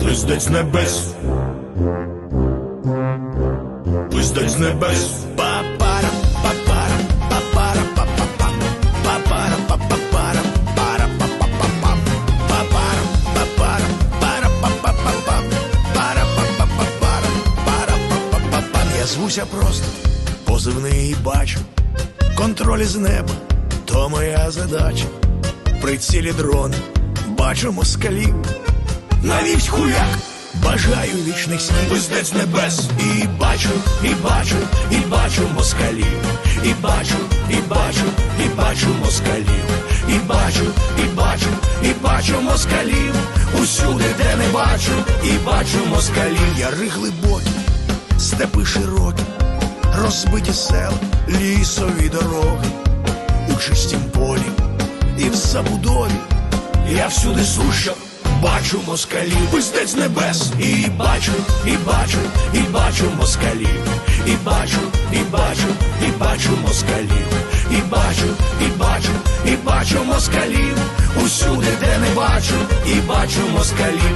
Пиздець з небес. Пиздець з небес. Па-пара, па-пара, па-пара, па-па-па. Па-пара, па-па-пара, пара, па-па-па-па. Па-пара, па-пара, пара, па-па-па-па. Пара, па-па-па-пара, пара, па-па-па-па. Я звуся просто, позивний бачу. Контроль із неба, то моя задача. Прицілі дрон, бачу москалів. Навіть хуяк, бажаю вічних снів, пиздець небес. І бачу, і бачу, і бачу москалів. І бачу, і бачу, і бачу москалів. І бачу, і бачу, і бачу москалів. Усюди, де не бачу, і бачу москалів. Яри глибокі, степи широкі, розбиті села, лісові дороги. У чистім полі і в забудові. Я всюди суща, бачу москалів, пиздець небес, і бачу, і бачу, і бачу москалів, і бачу, і бачу, і бачу москалів, і бачу, і бачу, і бачу москалів, усюди, де не бачу, і бачу москалів.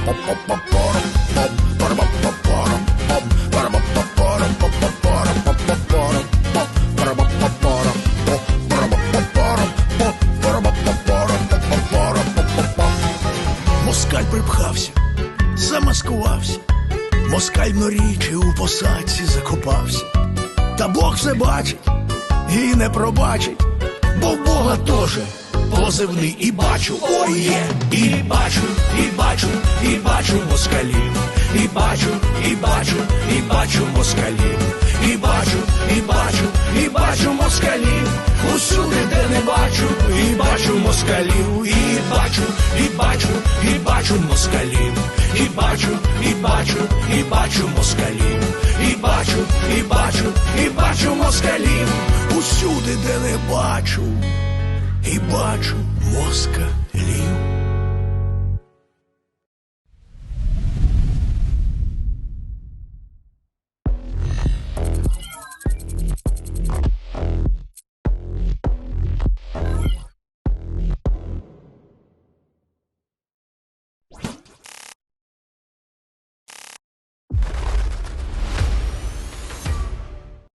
Москаль припхався, замаскувався, москаль в норі у посадці закопався. Та Бог все бачить і не пробачить, бо в Бога теж позивний. І бачу, ой є, і бачу, і бачу, і бачу москалів, і бачу, і бачу, і бачу москалів, і бачу, і бачу, і бачу москалів, усюди, де не бачу, і бачу москалів, бачу, і бачу, і бачу москалів, і бачу, і бачу, і бачу москалів, і бачу, і бачу, і бачу москалів, усюди, де не бачу, і бачу москалів.